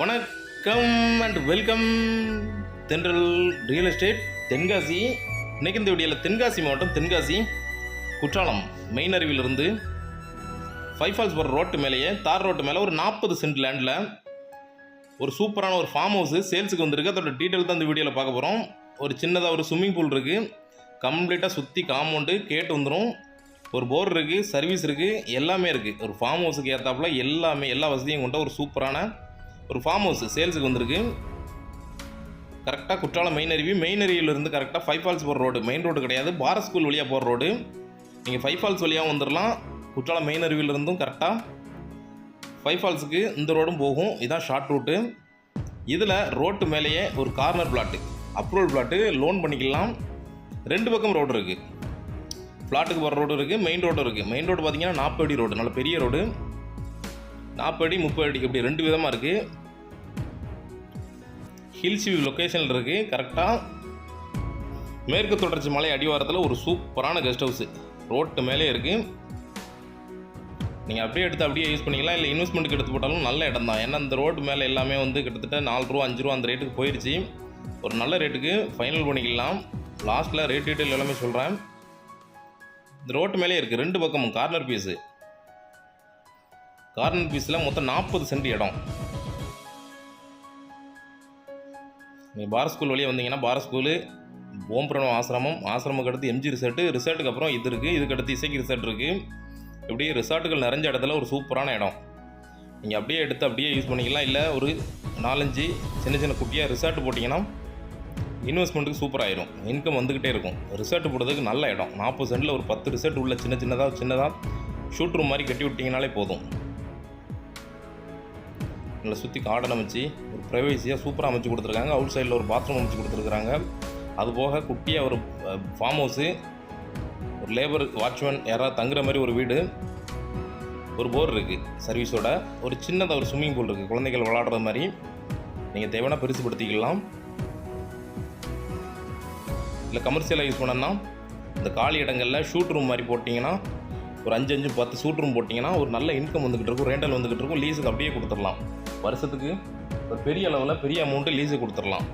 வணக்கம் and welcome Thendral real estate Tenkasi. இன்னைக்கு இந்த வீடியோவில் தென்காசி மாவட்டம் தென்காசி குற்றாலம் மெயின் அருவியிலிருந்து ஃபைவ் ஃபால்ஸ் போகிற ரோட்டு மேலேயே தார் ரோட்டு மேலே ஒரு நாற்பது சென்ட் லேண்டில் ஒரு சூப்பரான ஒரு ஃபார்ம் ஹவுஸு சேல்ஸுக்கு வந்திருக்கு. அதோட டீட்டெயில் தான் இந்த வீடியோவில் பார்க்க போகிறோம் ஒரு சின்னதாக ஒரு ஸ்விம்மிங் பூல் இருக்குது கம்ப்ளீட்டாக சுற்றி காம்பவுண்டு கேட்டு வந்துடும் ஒரு போர் இருக்குது சர்வீஸ் இருக்குது எல்லாமே இருக்குது ஒரு ஃபார்ம் ஹவுஸுக்கு ஏற்றாப்புல எல்லாமே எல்லா வசதியும் கொண்ட ஒரு சூப்பரான ஒரு ஃபார்ம் ஹவுஸ் சேல்ஸுக்கு வந்திருக்கு. கரெக்டாக குற்றாலம் மெயின் அருவி. மெயின் அருவியிலிருந்து கரெக்டாக ஃபைவ் ஃபால்ஸ் போகிற ரோடு மெயின் ரோடு கிடையாது. பாரத் ஸ்கூல் வழியாக போகிற ரோடு நீங்கள் ஃபைவ் ஃபால்ஸ் வழியாக வந்துடலாம் குற்றாலம் மெயின் அருவியிலிருந்தும் கரெக்டாக ஃபைவ் ஃபால்ஸுக்கு இந்த ரோடும் போகும். இதுதான் ஷார்ட் ரூட்டு இதில் ரோட்டு மேலேயே ஒரு corner plot approval plot loan பண்ணிக்கலாம். ரெண்டு பக்கம் ரோடு இருக்குது ஃப்ளாட்டுக்கு போகிற ரோடு இருக்குது மெயின் ரோடு இருக்குது மெயின் ரோடு பார்த்திங்கன்னா நாற்பது அடி ரோடு நல்ல பெரிய ரோடு நாற்பது அடி முப்பது அடி இப்படி ரெண்டு விதமாக இருக்குது ஹில்ஸ் வியூ லொக்கேஷனில் இருக்குது கரெக்டாக மேற்கு தொடர்ச்சி மலை அடிவாரத்தில் ஒரு சூப்பரான கெஸ்ட் ஹவுஸு ரோட்டு மேலே இருக்குது நீங்கள் அப்படியே எடுத்து அப்படியே யூஸ் பண்ணிக்கலாம். இல்லை இன்வெஸ்ட்மெண்ட்டுக்கு எடுத்து போட்டாலும் நல்ல இடம் தான். ஏன்னா இந்த ரோட்டு மேலே எல்லாமே வந்து கிட்டத்தட்ட நாலு ரூபா அஞ்சு ரூபா அந்த ரேட்டுக்கு போயிடுச்சு ஒரு நல்ல ரேட்டுக்கு ஃபைனல் பண்ணிக்கலாம். லாஸ்ட்டில் ரேட் டீட்டெயில் எல்லாமே சொல்கிறேன் இந்த ரோட்டு மேலே இருக்குது ரெண்டு பக்கமும் கார்னர் பீஸு கார்னர் பீஸில் மொத்தம் நாற்பது சென்ட் இடம். நீங்கள் பாரத் ஸ்கூல் வழியாக வந்தீங்கன்னா பாரத் ஸ்கூலு ஓம்பிரணம் ஆசிரமம் ஆசிரமுக்கு அடுத்து எம்ஜி ரிசார்ட்டு ரிசார்ட்டுக்கு அப்புறம் இது இருக்குது இதுக்கு அடுத்து இசைக்கு ரிசார்ட் இருக்குது இப்படி ரிசார்ட்டுகள் நிறைஞ்ச இடத்துல ஒரு சூப்பரான இடம். நீங்கள் அப்படியே எடுத்து அப்படியே யூஸ் பண்ணிக்கலாம். இல்லை ஒரு நாலஞ்சு சின்ன சின்ன குட்டியாக ரிசார்ட் போட்டிங்கன்னா இன்வெஸ்ட்மெண்ட்டுக்கு சூப்பராகிடும் இன்கம் வந்துக்கிட்டே இருக்கும். ரிசார்ட் போடுறதுக்கு நல்ல இடம். நாற்பது சென்டில் ஒரு பத்து ரிசார்ட் உள்ள சின்ன சின்னதாக சின்னதாக ஷூட் ரூம் மாதிரி கட்டி விட்டிங்கனாலே போதும். நல்லா சுற்றி கார்டன் அமைச்சு ஒரு ப்ரைவேசியாக சூப்பராக அமைச்சு கொடுத்துருக்காங்க. அவுட் சைடில் ஒரு பாத்ரூம் அமைச்சு கொடுத்துருக்குறாங்க. அது போக குட்டியாக ஒரு ஃபார்ம் ஹவுஸு ஒரு லேபர் வாட்ச்மேன் யாராவது தங்குற மாதிரி ஒரு வீடு ஒரு போர் இருக்குது சர்வீஸோட ஒரு சின்னதாக ஒரு ஸ்விம்மிங் பூல் இருக்குது குழந்தைகள் விளாடுற மாதிரி. நீங்கள் தேவையான பெருசுப்படுத்திக்கலாம் இல்லை கமர்ஷியலாக யூஸ் பண்ணோன்னா இந்த காலி இடங்களில் ஷூட் ரூம் மாதிரி போட்டிங்கன்னா ஒரு அஞ்சு அஞ்சு பத்து ஷூட் ரூம் போட்டிங்கன்னா ஒரு நல்ல இன்கம் வந்துக்கிட்டு இருக்கும். ரெண்டல் வந்துக்கிட்டு இருக்கும். லீஸுக்கு அப்படியே கொடுத்துடலாம். வருஷத்துக்கு ஒரு பெரிய அளவில் பெரிய அமௌண்ட்டு லீஸு கொடுத்துடலாம்.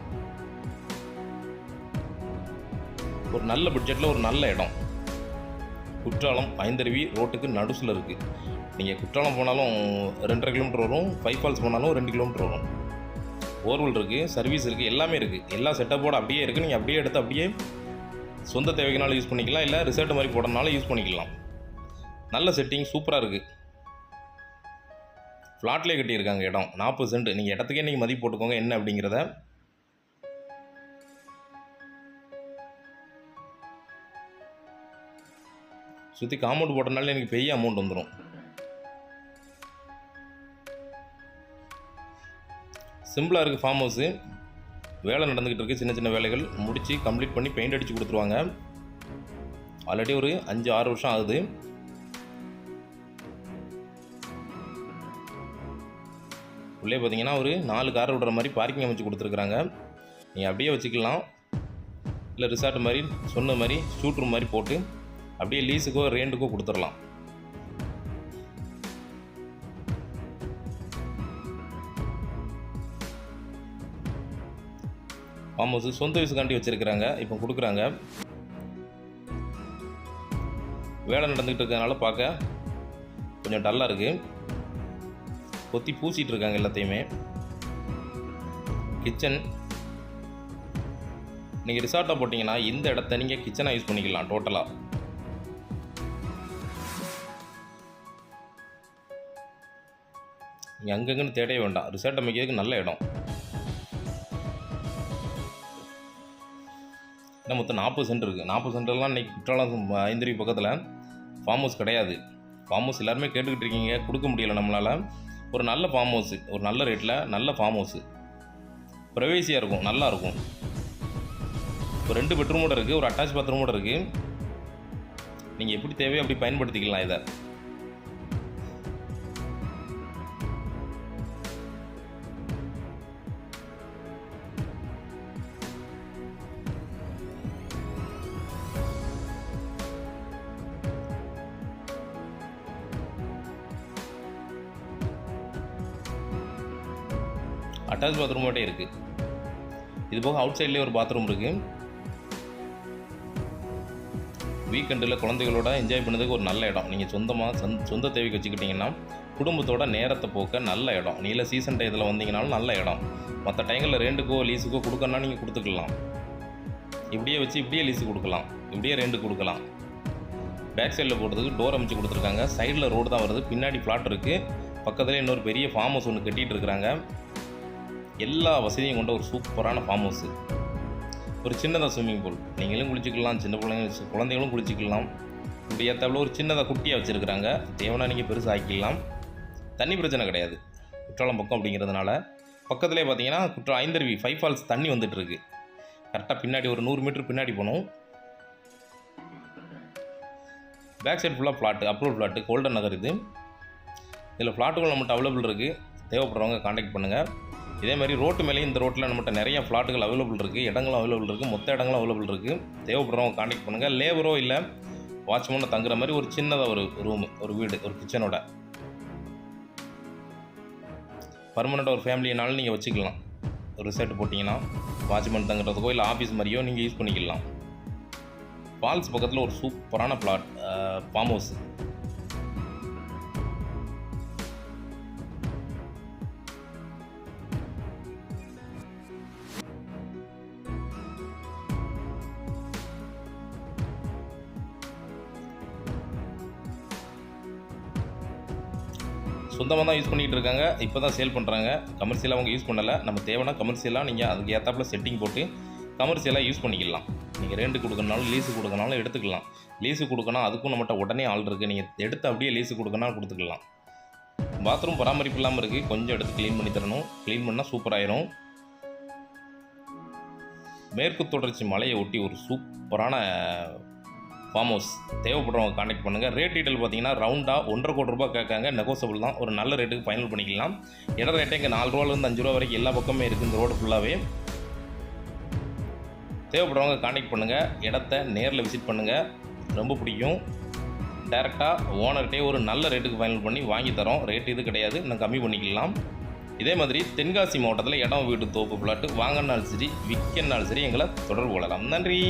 ஒரு நல்ல பட்ஜெட்டில் ஒரு நல்ல இடம். குற்றாலம் ஐந்தருவி ரோட்டுக்கு நடுசில் இருக்குது நீங்கள் குற்றாலம் போனாலும் ரெண்டரை கிலோமீட்டர் வரும் ஃபைவ் ஃபால்ஸ் போனாலும் ரெண்டு கிலோமீட்டர் வரும். போர்வெல் இருக்குது சர்வீஸ் இருக்குது எல்லாமே இருக்குது எல்லா செட்டப்போடு அப்படியே இருக்குது நீங்கள் அப்படியே எடுத்து அப்படியே சொந்த தேவைக்குனாலும் யூஸ் பண்ணிக்கலாம். இல்லை ரிசர்ட் மாதிரி போடுறதுனால யூஸ் பண்ணிக்கலாம். நல்ல செட்டிங் சூப்பராக இருக்குது ஃப்ளாட்லேயே கட்டியிருக்காங்க இடம். நாற்பது சென்ட் நீங்கள் இடத்துக்கே நீங்கள் மதிப்பு போட்டுக்கோங்க. என்ன அப்படிங்கிறத. சுற்றி காம்பவுண்ட் போட்டனால எனக்கு பெரிய அமௌண்ட் வந்துடும் சிம்பிளாக இருக்குது ஃபார்ம் ஹவுஸு வேலை நடந்துக்கிட்டு இருக்குது சின்ன சின்ன வேலைகள் முடித்து கம்ப்ளீட் பண்ணி பெயிண்ட் அடித்து கொடுத்துருவாங்க. ஆல்ரெடி ஒரு அஞ்சு ஆறு வருஷம் ஆகுது. உள்ளே பார்த்தீங்கன்னா ஒரு நாலு கார் விடுற மாதிரி பார்க்கிங் அமைச்சு கொடுத்துருக்குறாங்க. நீங்கள் அப்படியே வச்சுக்கலாம். இல்லை ரிசார்ட் மாதிரி சொன்ன மாதிரி ஷூட் ரூம் மாதிரி போட்டு அப்படியே லீஸுக்கோ ரெண்டுக்கோ கொடுத்துடலாம். ஃபார்ம் ஹவுஸ் சொந்த யூஸுக்காண்டி வச்சுருக்குறாங்க. இப்போ கொடுக்குறாங்க. வேலை நடந்துக்கிட்டு இருக்கிறதுனால பார்க்க கொஞ்சம் டல்லாக இருக்குது கொத்தி பூசிட்டு இருக்காங்க எல்லாத்தையுமே. கிச்சன் நீங்கள் ரிசார்ட்டாக போட்டிங்கன்னா இந்த இடத்த நீங்கள் கிச்சனாக யூஸ் பண்ணிக்கலாம் டோட்டலாக நீங்கள் அங்கங்கன்னு தேடவே வேண்டாம். ரிசார்ட் அமைக்கிறதுக்கு நல்ல இடம். ஏன்னா மொத்தம் நாற்பது சென்ட் இருக்குது நாற்பது சென்டர்லாம் இன்றைக்கி குற்றாலம் ஐந்தருவி பக்கத்தில் ஃபார்ம் ஹவுஸ் கிடையாது. ஃபார்ம் ஹவுஸ் எல்லாருமே கேட்டுக்கிட்டு இருக்கீங்க. கொடுக்க முடியல நம்மளால். ஒரு நல்ல ஃபார்ம் ஹவுஸு ஒரு நல்ல ரேட்டில் நல்ல ஃபார்ம் ஹவுஸு ப்ரைவேசியாக இருக்கும் நல்லா இருக்கும். ஒரு ரெண்டு பெட்ரூமோட இருக்குது ஒரு அட்டாச் பாத்ரூமோட இருக்குது நீங்கள் எப்படி தேவையோ அப்படி பயன்படுத்திக்கலாம் இதை. அட்டாச் பாத்ரூமோட்டே இருக்குது இது போக அவுட் சைட்லேயே ஒரு பாத்ரூம் இருக்குது வீக்கெண்டில் குழந்தைகளோட என்ஜாய் பண்ணதுக்கு ஒரு நல்ல இடம். நீங்கள் சொந்தமாக சந் சொந்த தேவைக்கு வச்சுக்கிட்டிங்கன்னா குடும்பத்தோட நேரத்தை போக்க நல்ல இடம். நீல சீசன் டயத்தில் வந்தீங்கனாலும் நல்ல இடம். மற்ற டைங்களில் ரெண்டுக்கோ லீஸுக்கோ கொடுக்கணும்னா நீங்கள் கொடுத்துக்கலாம். இப்படியே வச்சு இப்படியே லீஸு கொடுக்கலாம். இப்படியே ரெண்டு கொடுக்கலாம். பேக் சைடில் போடுறதுக்கு டோர் அமைச்சு கொடுத்துருக்காங்க. சைடில் ரோடு தான் வருது. பின்னாடி ஃப்ளாட் இருக்குது பக்கத்துலேயே இன்னொரு பெரிய ஃபார்ம் ஹவுஸ் ஒன்று கட்டிகிட்டு இருக்கிறாங்க. எல்லா வசதியும் கொண்ட ஒரு சூப்பரான ஃபார்ம் ஹவுஸு ஒரு சின்னதாக ஸ்விம்மிங் பூல் நீங்களும் குளிச்சிக்கலாம் சின்ன பிள்ளைங்க குழந்தைங்களும் குளிச்சிக்கலாம். இப்படி ஏற்றாப்புல ஒரு சின்னதாக குட்டியாக வச்சுருக்குறாங்க. தேவனா நீங்கள் பெருசாக ஆக்கிக்கலாம் தண்ணி பிரச்சனை கிடையாது. குற்றாலம் பக்கம் அப்படிங்கிறதுனால. பக்கத்துலேயே பார்த்தீங்கன்னா குற்றாலம் ஐந்தருவி ஃபைவ் ஃபால்ஸ் தண்ணி வந்துட்டுருக்கு. கரெக்டாக பின்னாடி ஒரு நூறு மீட்டர் பின்னாடி போகணும். பேக் சைடு ஃபுல்லாக plot approval plot golden nagar இது. இதில் ஃப்ளாட்டுகள் நம்மகிட்ட அவைலபிள் இருக்குது தேவைப்படுறவங்க காண்டாக்ட் பண்ணுங்கள் இதே மாதிரி ரோட்டு மேலேயும் இந்த ரோட்டில் நம்மகிட்ட நிறைய ஃப்ளாட்டுகள் அவைலபிள் இருக்குது இடங்களும் அவைலபிள் இருக்குது மொத்த இடங்களும் அவைலபிள் இருக்குது தேவைப்படுறவங்க காண்டாக்ட் பண்ணுங்கள் லேபரோ இல்லை வாட்ச்மேனோ தங்குற மாதிரி ஒரு சின்னதாக ஒரு ரூமு ஒரு வீடு ஒரு கிச்சனோட பர்மனெண்ட்டாக ஒரு ஃபேமிலினாலும் நீங்கள் வச்சுக்கலாம். ஒரு ரிசார்ட் போட்டிங்கன்னா வாட்ச்மேன் தங்குறதுக்கோ இல்லை ஆஃபீஸ் மாதிரியோ நீங்கள் யூஸ் பண்ணிக்கலாம். ஃபால்ஸ் பக்கத்தில் ஒரு சூப்பரான பிளாட் ஃபார்ம் ஹவுஸ் சொந்தமாக தான் யூஸ் பண்ணிகிட்டு இருக்காங்க. இப்போ தான் சேல் பண்ணுறாங்க கமர்ஷியலாக அவங்க யூஸ் பண்ணலை. நம்ம தேவைன்னா கமர்ஷியலாக நீங்கள் அதுக்கு ஏற்றாப்புல செட்டிங் போட்டு கமர்ஷியலாக யூஸ் பண்ணிக்கலாம். நீங்கள் ரெண்டு கொடுக்கணுனாலும் லீஸு கொடுக்கறனாலும் எடுத்துக்கலாம். லீஸு கொடுக்கணும் அதுக்கும் நம்மகிட்ட உடனே ஆள் இருக்குது நீங்கள் எடுத்து அப்படியே லீஸு கொடுக்கணும் கொடுத்துக்கலாம். பாத்ரூம் பராமரிப்பு இல்லாமல் இருக்குது கொஞ்சம் எடுத்து க்ளீன் பண்ணி தரணும். க்ளீன் பண்ணால் சூப்பராயிரும் மேற்கு தொடர்ச்சி மலையை ஒட்டி ஒரு சூப்பரான ஃபார்ம் ஹவுஸ் தேவைப்படுறவங்க காண்டாக்ட் பண்ணுங்கள் ரேட் டீட்டெயில் பார்த்தீங்கன்னா ரவுண்டாக ஒன்றரை கோடி ரூபாய் கேட்காங்க. நெகோசபிள் தான். ஒரு நல்ல ரேட்டுக்கு ஃபைனல் பண்ணிக்கலாம். இட ரேட்டே இங்கே நாலு ரூபாலேருந்து அஞ்சு ரூபா வரைக்கும் எல்லா பக்கமே இருக்குது இந்த ரோடு ஃபுல்லாகவே தேவைப்படுறவங்க காண்டாக்ட் பண்ணுங்கள் இடத்த நேரில் விசிட் பண்ணுங்கள் ரொம்ப பிடிக்கும். டேரெக்டாக ஓனர்கிட்டே ஒரு நல்ல ரேட்டுக்கு ஃபைனல் பண்ணி வாங்கி தரோம். ரேட் இது கிடையாது. இன்னும் கம்மி பண்ணிக்கலாம். இதே மாதிரி தென்காசி மாவட்டத்தில் இடம் வீட்டு தோப்பு பிளாட்டு வாங்கினாலும் சரி விற்கனாலும் சரி எங்களை தொடர்பு கொள்ளலாம். நன்றி.